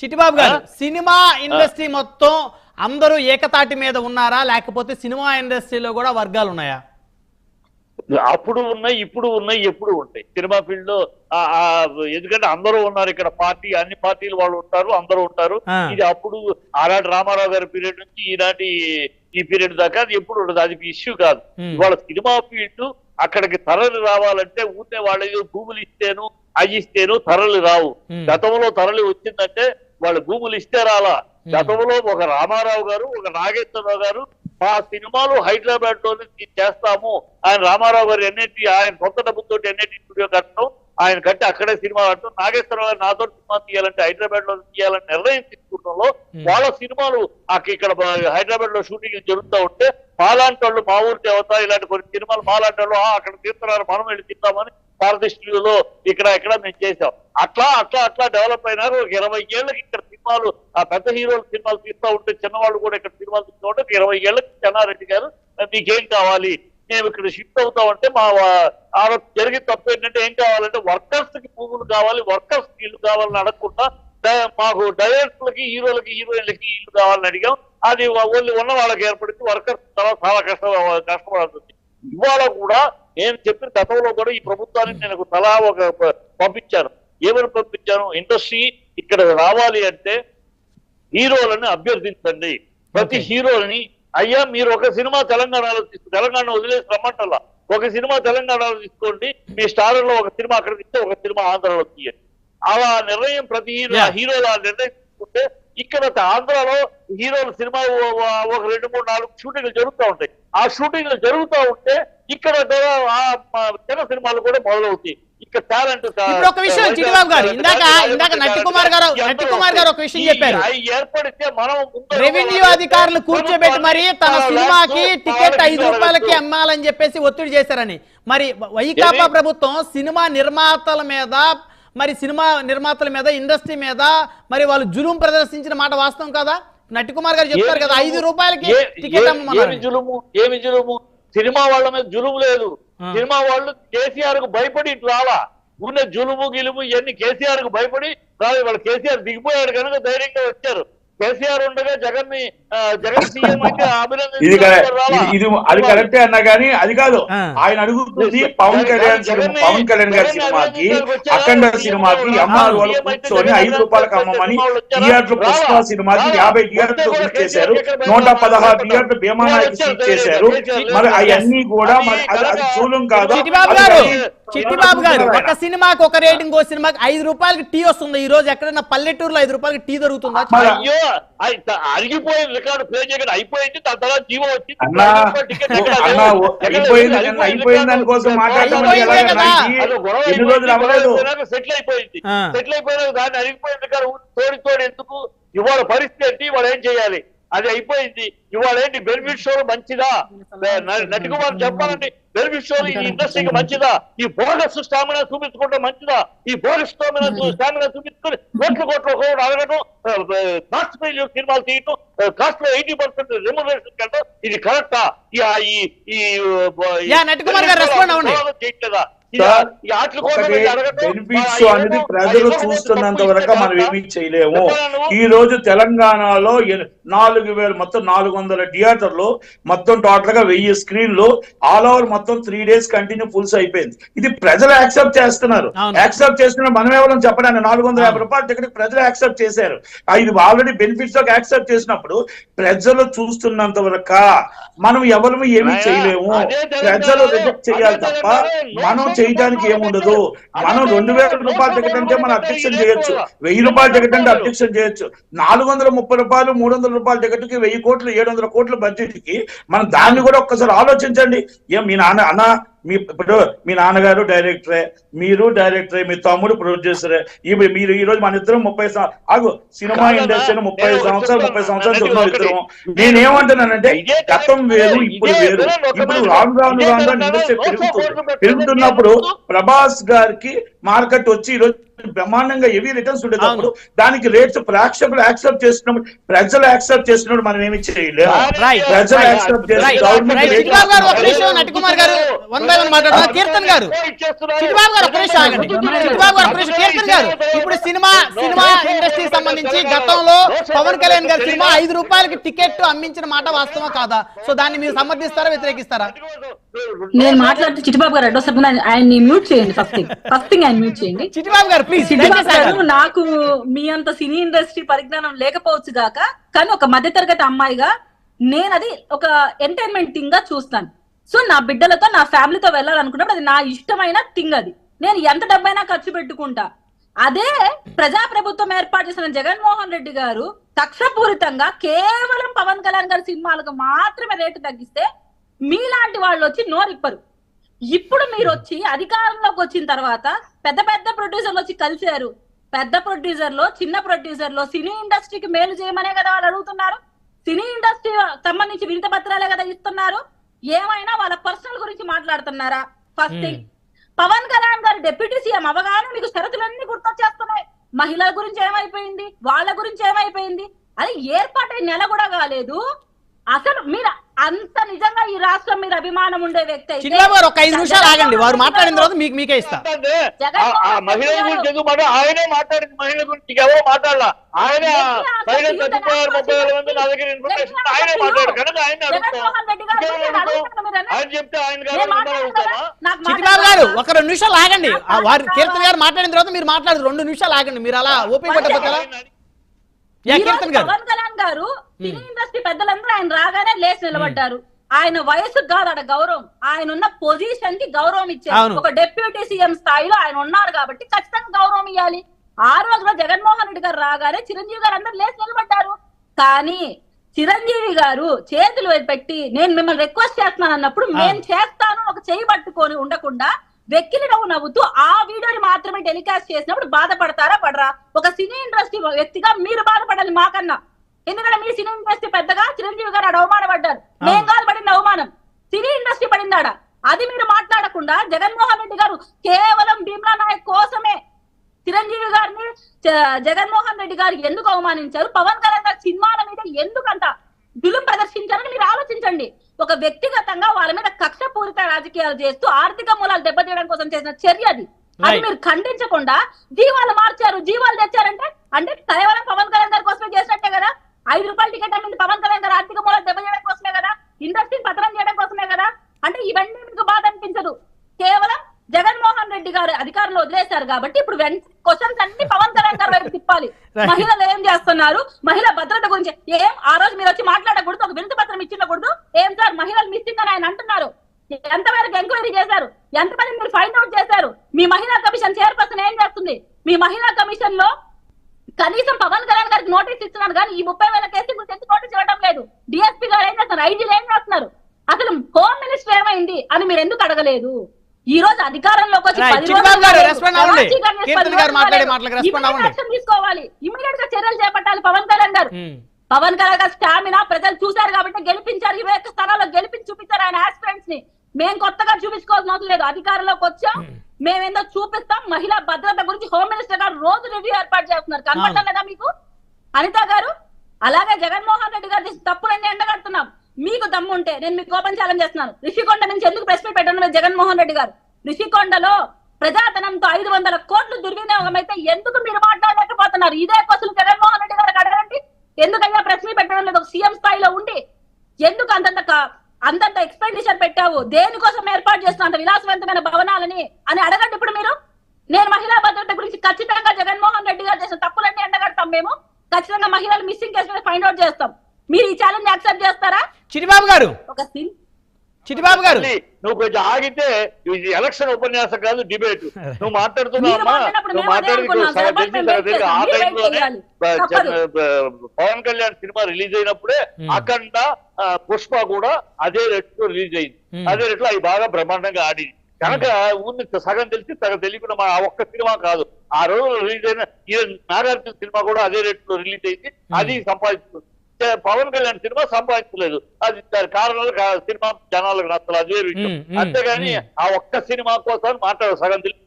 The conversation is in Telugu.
చిట్టిబాబు గారు సినిమా ఇండస్ట్రీ మొత్తం అందరూ ఏకతాటి మీద ఉన్నారా? లేకపోతే సినిమా ఇండస్ట్రీలో కూడా వర్గాలు ఉన్నాయా? అప్పుడు ఉన్నాయి ఇప్పుడు ఉన్నాయి ఎప్పుడు ఉంటాయి. సినిమా ఫీల్డ్లో ఎందుకంటే అందరూ ఉన్నారు ఇక్కడ పార్టీ అన్ని పార్టీలు వాళ్ళు ఉంటారు అందరూ ఉంటారు. ఇది అప్పుడు ఆనాటి రామారావు గారి పీరియడ్ నుంచి ఈనాటి ఈ పీరియడ్ దాకా అది ఎప్పుడు ఉండదు. అది ఇష్యూ కాదు. ఇవాళ సినిమా ఫీల్డ్ అక్కడికి తరలి రావాలంటే ఊతే వాళ్ళకి భూములు ఇస్తేను అవి ఇస్తేను తరలి రావు. గతంలో తరలి వచ్చిందంటే వాళ్ళు భూములు ఇస్తే రాలా గతంలో ఒక రామారావు గారు ఒక నాగేశ్వరరావు గారు మా సినిమాలు హైదరాబాద్లోనే తీ- చేస్తాము. ఆయన రామారావు గారు ఎన్ఐటి ఆయన సొంత డబ్బుతో ఎన్ఐటి స్టూడియో కట్టడం ఆయన కట్టి అక్కడే సినిమా కట్టడం నాగేశ్వరరావు గారు నాతో సినిమా తీయాలంటే హైదరాబాద్లో తీయాలని నిర్ణయం తీసుకుంటంలో వాళ్ళ సినిమాలు ఇక్కడ హైదరాబాద్లో షూటింగ్ జరుగుతూ ఉంటే మాలాంటి వాళ్ళు మా ఊరి దేవత ఇలాంటి కొన్ని సినిమాలు మాలాంటి వాళ్ళు "ఆ, అక్కడ తీస్తున్నారు మనం వెళ్ళి తీద్దామని భారత స్టూడియోలో ఇక్కడ ఇక్కడ మేము చేసాం అట్లా అట్లా అట్లా డెవలప్ అయినారు. ఒక ఇరవై ఏళ్ళకి ఇక్కడ సినిమాలు ఆ పెద్ద హీరోల సినిమాలు తీస్తూ ఉంటే చిన్నవాళ్ళు కూడా ఇక్కడ సినిమాలు తీస్తూ ఉంటే ఇరవై ఏళ్ళకి చెన్నారెడ్డి గారు మీకేం కావాలి? మేము ఇక్కడ షిఫ్ట్ అవుతామంటే మా వా- ఆ జరిగిన తప్పు ఏంటంటే ఏం కావాలంటే వర్కర్స్కి పువ్వులు కావాలి వర్కర్స్కి ఇల్లు కావాలని అడగకుండా మాకు డైరెక్టర్లకి హీరోలకి హీరోయిన్లకి ఇల్లు కావాలని అడిగాం. అది ఓన్లీ ఉన్న వాళ్ళకి ఏర్పడింది వర్కర్స్ చాలా చాలా కష్టం కష్టపడాల్సింది ఇవాళ కూడా నేను చెప్పిన గతంలో కూడా ఈ ప్రభుత్వానికి నేను సలహా ఒక పంపించాను. ఏమని పంపించాను? ఇండస్ట్రీ ఇక్కడ రావాలి అంటే హీరోలను అభ్యర్థించండి. ప్రతి. హీరోని అయ్యా మీరు ఒక సినిమా తెలంగాణలో తెలంగాణ వదిలేసి రమ్మంటల్లా ఒక సినిమా తెలంగాణలో తీసుకోండి. మీ స్టార్లో ఒక సినిమా అక్కడ తీస్తే ఒక సినిమా ఆంధ్రలో తీయండి. అలా నిర్ణయం ప్రతి హీరో. హీరోలు ఆ నిర్ణయం తీసుకుంటే ఇక్కడ ఆంధ్రాలో హీరోల సినిమా ఒక రెండు మూడు నాలుగు షూటింగ్లు జరుగుతూ ఉంటాయి. ఆ షూటింగ్లు జరుగుతూ ఉంటే ఇక్కడ సినిమాలు కూడా మొదలవుతాయి ఇక్కడ టాలెంట్ ఇప్పుడు ఒక విషయం గారు, ఇందాక- ఇందాక నట్టి కుమార్ గారు- నట్టి కుమార్ గారు ఒక విషయం చెప్పారు. ఏర్పడితే మనం ముందర రెవెన్యూ అధికారులు కూర్చోబెట్టి మరి తన సినిమాకి టికెట్ ఐదు రూపాయలకి. అమ్మాలని చెప్పేసి ఒత్తిడి చేశారని మరి వైకాపా? ప్రభుత్వం సినిమా నిర్మాతల మీద మరి సినిమా నిర్మాతల మీద ఇండస్ట్రీ మీద మరి వాళ్ళు జులుం ప్రదర్శించిన మాట వాస్తవం కదా నట్టి కుమార్ గారు చెప్తారు కదా? ఐదు రూపాయలకి టికెట్ ఏమి జులుము ఏమి జులుము సినిమా వాళ్ళ మీద జులుము లేదు. సినిమా వాళ్ళు కేసీఆర్కు భయపడి ఇటు రాలా. ఉన్న జులుము గిలుము ఇవన్నీ కేసీఆర్కు భయపడి రాలే వాళ్ళు కేసీఆర్ దిగిపోయాడు కనుక ధైర్యంగా వచ్చారు. కేసీఆర్ ఉండగా జగన్ని జగన్ సీఎం అయితే ఇది అభినందించారు అది కరెక్టే అన్నా కానీ అది కాదు. ఆయన అడుగుతుంది పవన్ కళ్యాణ్ పవన్ కళ్యాణ్ గారి సినిమాకి అఖండ సినిమాకి అమ్మారు వాళ్ళు కూర్చొని ఐదు రూపాయలకు అమ్మమని థియేటర్ పుష్ప సినిమాకి యాభై థియేటర్లు బుక్ చేశారు. నూట పదహారు థియేటర్లు భీమానాయకి సీట్ చేశారు. మరి అవన్నీ కూడా మరి అది అది చూలం కాదు? చిట్టిబాబు గారు ఒక సినిమాకి ఒక రేటింగ్ ఓ సినిమాకి ఐదు రూపాయలకి టీ వస్తుంది. ఈ రోజు ఎక్కడైనా పల్లెటూరులో ఐదు రూపాయలకి టీ దొరుకుతుందా? అయ్యో అరిగిపోయిన రికార్డు ప్లే చేయడం అయిపోయింది దాని తర్వాత జీవో వచ్చింది సెటిల్ అయిపోయింది. సెటిల్ అయిపోయిన దాన్ని అరిగిపోయిన రికార్డు తోడి తోడి ఎందుకు? ఇవాళ పరిస్థితి ఏంటి? ఇవాళ ఏం చేయాలి? అది అయిపోయింది. ఇవాళ ఏంటి బెనిఫిట్ షోలు మంచిదా? నటి కుమార్ చెప్పాలండి బెనిఫిట్ షోలు ఈ ఇండస్ట్రీకి మంచిదా? ఈ బోగస్ స్టామినా చూపించుకుంటే మంచిదా? ఈ బోగస్ స్టామినా స్టామినా చూపించుకొని కోట్ల కోట్ల ఒకటి అడగడం కాస్ట్ ఫెయిల్యూర్ సినిమాలు తీయటం కాస్ట్లో ఎయిటీ పర్సెంట్ రెమ్యునరేషన్ కంటే ఇది కరెక్టా? ఈ చేయట్లేదా? బెనిఫిట్స్ అనేది ప్రజలు చూస్తున్నంత వరకు మనం? ఏమీ చేయలేము? ఈ రోజు తెలంగాణలో నాలుగు వేలు మొత్తం నాలుగు వందల థియేటర్లు మొత్తం టోటల్గా వెయ్యి స్క్రీన్లు ఆల్ ఓవర్ మొత్తం త్రీ డేస్ కంటిన్యూ ఫుల్స్ అయిపోయింది ఇది ప్రజలు యాక్సెప్ట్ చేస్తున్నారు. యాక్సెప్ట్ చేస్తున్నారు మనం ఎవరు చెప్పడానికి నాలుగు వందల యాభై రూపాయల టికెట్ ప్రజలు యాక్సెప్ట్ చేశారు ఇది ఆల్రెడీ బెనిఫిట్స్లోకి యాక్సెప్ట్ చేసినప్పుడు ప్రజలు చూస్తున్నంత వరకు మనం ఎవరు ఏమీ చేయలేము ప్రజలు రిజెక్ట్ చేయాలి తప్ప మనం చేయడానికి ఏముండదు మనం రెండు వేల రూపాయల టికెట్ అంటే మనం అబ్జెక్షన్ చేయొచ్చు. వెయ్యి రూపాయల టికెట్ అంటే. అబ్జెక్షన్ చేయొచ్చు నాలుగు వందల ముప్పై రూపాయలు మూడు వందల రూపాయల టికెట్కి వెయ్యి కోట్లు ఏడు వందల కోట్ల బడ్జెట్కి మనం దాన్ని కూడా ఒక్కసారి ఆలోచించండి. ఏం మీ నాన్న అన్న మీ ఇప్పుడు మీ నాన్నగారు డైరెక్టరే మీరు డైరెక్టరే మీ తమ్ముడు ప్రొడ్యూసరే ఇప్పుడు మీరు ఈ రోజు మన ఇద్దరం ముప్పై ఆగు సినిమా ఇండస్ట్రీ ముప్పై సంవత్సరాలు ముప్పై. సంవత్సరాలు ఒకటి. ఇద్దరం నేనేమంటున్నానంటే గతం వేరు ఇప్పుడు వేరు ఇప్పుడు. రాను రాను ఇదే రాను ఇండస్ట్రీ పెరుగుతుంది. పెరుగుతున్నప్పుడు ప్రభాస్ గారికి మార్కెట్ వచ్చి ఈ రోజు బ్రహ్మాండంగా హెవీ రిటర్న్స్ ఉండేటప్పుడు దానికి రేట్స్ ప్రేక్షకులు యాక్సెప్ట్ చేసినప్పుడు ప్రజలు యాక్సెప్ట్ చేసినప్పుడు మనం ఏమి Right. ప్రజలు. యాక్సెప్ట్ చేసి. గవర్నమెంట్ గారు ఒక ఇస్తున్నారు. నిమిషం నటి కుమార్ గారు. వన్ బై ఏమైనా మాట్లాడుతున్నారు కీర్తన్ గారు చిట్టిబాబు గారు ఒక నిమిషం ఆగండి చిట్టిబాబు గారు ఒక నిమిషం. కీర్తన్ గారు ఇప్పుడు సినిమా సినిమా ఇండస్ట్రీకి సంబంధించి గతంలో పవన్ కళ్యాణ్ గారి సినిమా ఐదు రూపాయలకి టికెట్ అమ్మించిన మాట వాస్తవం కాదా? సో దాన్ని మీరు సమర్థిస్తారా వ్యతిరేకిస్తారా? నేను మాట్లాడుతూ చిట్టిబాబు గారు ఆయన్ని మ్యూట్ చేయండి ఫస్ట్ థింగ్ ఫస్ట్ థింగ్ ఆయన మ్యూట్ చేయండి. చిట్టిబాబు గారు ప్లీజ్ చిట్టిబాబు గారు నాకు మీ అంత సినీ ఇండస్ట్రీ పరిజ్ఞానం లేకపోవచ్చు గాక కానీ ఒక మధ్యతరగతి అమ్మాయిగా నేను అది ఒక ఎంటర్టైన్మెంట్ థింగ్గా చూస్తాను. సో నా బిడ్డలతో నా ఫ్యామిలీతో వెళ్ళాలనుకున్నప్పుడు అది నా ఇష్టమైన థింగ్ అది. నేను ఎంత డబ్బైనా ఖర్చు పెట్టుకుంటా. అదే ప్రజాప్రభుత్వం ఏర్పాటు చేసిన జగన్మోహన్ రెడ్డి గారు కక్షపూరితంగా కేవలం పవన్ కళ్యాణ్ గారి సినిమాలకు మాత్రమే రేటు తగ్గిస్తే మీలాంటి వాళ్ళు వచ్చి నోరిప్పరు. ఇప్పుడు మీరు వచ్చి అధికారంలోకి వచ్చిన తర్వాత పెద్ద పెద్ద ప్రొడ్యూసర్లు వచ్చి కలిశారు. పెద్ద ప్రొడ్యూసర్లో చిన్న ప్రొడ్యూసర్లో సినీ ఇండస్ట్రీకి మేలు చేయమనే కదా వాళ్ళు అడుగుతున్నారు. సినీ ఇండస్ట్రీ సంబంధించి వినత పత్రాలే కదా ఇస్తున్నారు. ఏమైనా వాళ్ళ పర్సనల్ గురించి మాట్లాడుతున్నారా? First thing. పవన్ కళ్యాణ్ గారు డిప్యూటీ సీఎం అవగానే మీకు షరతులన్నీ గుర్తొచ్చేస్తున్నాయి. మహిళల గురించి ఏమైపోయింది? వాళ్ళ గురించి ఏమైపోయింది? అది ఏర్పాటై నెల కూడా కాలేదు. అసలు మీరు అంత నిజంగా ఈ రాష్ట్రం మీద అభిమానం ఉండే వ్యక్తి అయితే చిట్టిబాబు గారు ఒక ఐదు నిమిషాలు ఆగండి. వారు మాట్లాడిన తర్వాత మీకు మీకే ఇస్తా. మహిళల గురించి ఎందుకు మాట ఆయనే మాట్లాడింది మహిళల గురించి. ఎవరో మాట్లాడాల? ఆయనే మహిళలు చచ్చిపోయారు ముప్పై వేల మంది నా దగ్గర ఇన్ఫర్మేషన్ ఆయనే మాట్లాడు. కనుక ఆయన. ఆయన చెప్తే ఆయన చిట్టిబాబు గారు? ఒక రెండు నిమిషాలు ఆగండి. ఆ వారు కీర్తన్ గారు మాట్లాడిన తర్వాత మీరు మాట్లాడు రెండు నిమిషాలు ఆగండి. మీరు అలా ఓపిక పట్టకపోతారా యా ఈ రోజు కీర్తన్ గారు. పవన్ కళ్యాణ్ గారు సినీ ఇండస్ట్రీ పెద్దలందరూ ఆయన రాగానే లేచి నిలబడ్డారు. ఆయన వయసు కాదు అక్కడ గౌరవం. ఆయన ఉన్న పొజిషన్కి గౌరవం ఇచ్చారు. ఒక డిప్యూటీ సీఎం స్థాయిలో ఆయన ఉన్నారు కాబట్టి ఖచ్చితంగా గౌరవం ఇవ్వాలి ఆ రోజులో జగన్మోహన్ రెడ్డి గారు రాగానే చిరంజీవి గారు అందరూ లేచి నిలబడ్డారు. కానీ చిరంజీవి గారు చేతులు పెట్టి నేను మిమ్మల్ని రిక్వెస్ట్ చేస్తున్నాను అన్నప్పుడు నేను చేస్తాను ఒక చేయి పట్టుకొని ఉండకుండా వెక్కిలి నవ్వు నవ్వుతూ ఆ వీడియోని మాత్రమే టెలికాస్ట్ చేసినప్పుడు బాధపడతారా పడరా? ఒక సినీ ఇండస్ట్రీ వ్యక్తిగా మీరు బాధపడాలి మాకన్నా. ఎందుకంటే మీ సినీ ఇండస్ట్రీ పెద్దగా చిరంజీవి గారు ఆడ అవమానపడ్డారు మేము కాదు పడింది అవమానం. సినీ ఇండస్ట్రీ పడిందాడ అది మీరు మాట్లాడకుండా జగన్మోహన్ రెడ్డి గారు కేవలం భీమ్లా నాయక్ కోసమే చిరంజీవి గారిని జగన్మోహన్ రెడ్డి గారు ఎందుకు అవమానించారు? పవన్ కళ్యాణ్ గారి సినిమాల మీద ఎందుకు అంత దులు ప్రదర్శించారని మీరు ఆలోచించండి. ఒక వ్యక్తిగతంగా వాళ్ళ మీద కక్షపూరిత రాజకీయాలు చేస్తూ ఆర్థిక మూలాలు దెబ్బతీయడం కోసం చేసిన చర్య అది. అది. మీరు ఖండించకుండా జీవాలు మార్చారు జీవాలు తెచ్చారంటే అంటే కేవలం పవన్ కళ్యాణ్ గారి కోసమే చేసినట్టే కదా. ఐదు రూపాయల టికెట్ అమ్మింది పవన్ కళ్యాణ్ గారు ఆర్థిక మూలాలు దెబ్బతీయడం కోసమే కదా? ఇండస్ట్రీ పతనం చేయడం కోసమే కదా? అంటే ఇవన్నీ మీకు బాధ అనిపించదు. కేవలం జగన్మోహన్ రెడ్డి గారు అధికారంలో వదిలేశారు కాబట్టి ఇప్పుడు క్వశ్చన్స్ అన్ని పవన్ కళ్యాణ్ గారి వైపు తిప్పాలి. మహిళలు ఏం చేస్తున్నారు? మహిళా భద్రత గురించి ఏం ఆ రోజు మీరు వచ్చి మాట్లాడకూడదు ఒక వినతి పత్రం ఇచ్చినకూడదు? ఏం సార్ మహిళలు మిస్సింగ్ అని ఆయన అంటున్నారు. ఎంతవరకు ఎంక్వైరీ చేశారు? ఎంతమంది మీరు ఫైండ్ అవుట్ చేశారు? మీ మహిళా కమిషన్ చైర్పర్సన్ ఏం చేస్తుంది? మీ మహిళా కమిషన్లో కనీసం పవన్ కళ్యాణ్ గారికి నోటీస్ ఇస్తున్నారు కానీ ఈ ముప్పై వేల కేసు గురించి ఎందుకు నోటీస్ ఇవ్వడం లేదు? డిఎస్పీ గారు ఏం చేస్తున్నారు? ఐజీలు ఏం చేస్తున్నారు? అసలు హోమ్ మినిస్టర్ ఏమైంది అని మీరు ఎందుకు అడగలేదు? ఈ రోజు అధికారంలోకి వచ్చి. పది రోజులు తీసుకోవాలి. ఇమీడియట్గా చర్యలు చేపట్టాలి పవన్ కళ్యాణ్ గారు. పవన్ కళ్యాణ్ గారి స్టామినా ప్రజలు చూశారు కాబట్టి గెలిపించారు. ఇరవై ఒక్క స్థానాల్లో గెలిపించి చూపించారు ఆయన ఆస్పిరెంట్స్ని. మేము కొత్తగా చూపించుకోవాల్సిన అవసరం లేదు. అధికారంలోకి వచ్చాం. మేమేందో చూపిస్తాం. మహిళా భద్రత గురించి హోమ్ మినిస్టర్ గారు రోజు రివ్యూ ఏర్పాటు చేస్తున్నారు. కనపడటం లేదా మీకు? అనిత గారు అలాగే జగన్మోహన్ రెడ్డి గారు చేసిన తప్పులన్నీ ఎండగడుతున్నాం. మీకు దమ్ము ఉంటే నేను మీకు కోపం ఛాలెంజ్ చేస్తున్నాను. రిషికొండ నుంచి ఎందుకు ప్రెస్ మీట్ పెట్టడం జగన్మోహన్ రెడ్డి గారు? రిషికొండలో ప్రజాధనంతో ఐదు వందల కోట్లు దుర్వినియోగం అయితే ఎందుకు మీరు మాట్లాడలేకపోతున్నారు? ఇదే క్వశ్చన్ జగన్మోహన్ రెడ్డి గారికి అడగండి ఎందుకయ్యా ప్రెస్ మీట్ పెట్టడం లేదు? సీఎం స్థాయిలో ఉండి ఎందుకు అంతంత అంతంత ఎక్స్పెండిచర్ పెట్టావు. దేనికోసం ఏర్పాటు చేస్తున్న అంత విలాసవంతమైన భవనాలని అని అడగండి ఇప్పుడు మీరు. నేను మహిళా భద్రత గురించి ఖచ్చితంగా జగన్మోహన్ రెడ్డి గారు చేసిన తప్పులన్నీ ఎండగడతాం మేము. ఖచ్చితంగా మహిళలు మిస్సింగ్ కేసు మీద ఫైండ్ అవుట్ చేస్తాం. మీరు ఈ ఛాలెంజ్ యాక్సెప్ట్ చేస్తారా? చిట్టిబాబు గారు! ఒక సిన్ చిట్టిబాబు గారు. నువ్వు కొంచెం ఆగితే ఇది ఎలక్షన్ ఉపన్యాసం కాదు డిబేట్. నువ్వు మాట్లాడుతున్నావా? నువ్వు మాట్లాడి. ఆ టైంలోనే పవన్ కళ్యాణ్ సినిమా రిలీజ్ అయినప్పుడే. అఖండ పుష్ప కూడా అదే రేట్లో రిలీజ్ అయింది. అదే రేట్లో అవి బాగా బ్రహ్మాండంగా ఆడింది. కనుక ఊరిని సగం తెలిసి సగం తెలియకుండా మా ఆ ఒక్క సినిమా కాదు. ఆ రోజు రిలీజ్ అయిన ఈ నాగార్జున సినిమా కూడా అదే రేట్లో రిలీజ్ అయింది. అది సంపాదించుకుంది చే- పవన్ కళ్యాణ్ సినిమా సంపాదించలేదు అది దాని కారణాలు సినిమా జనాలకు నచ్చలేదు అదే విషయం అంతేగాని. ఆ ఒక్క సినిమా కోసం మాట్లాడు సగం తెలిసి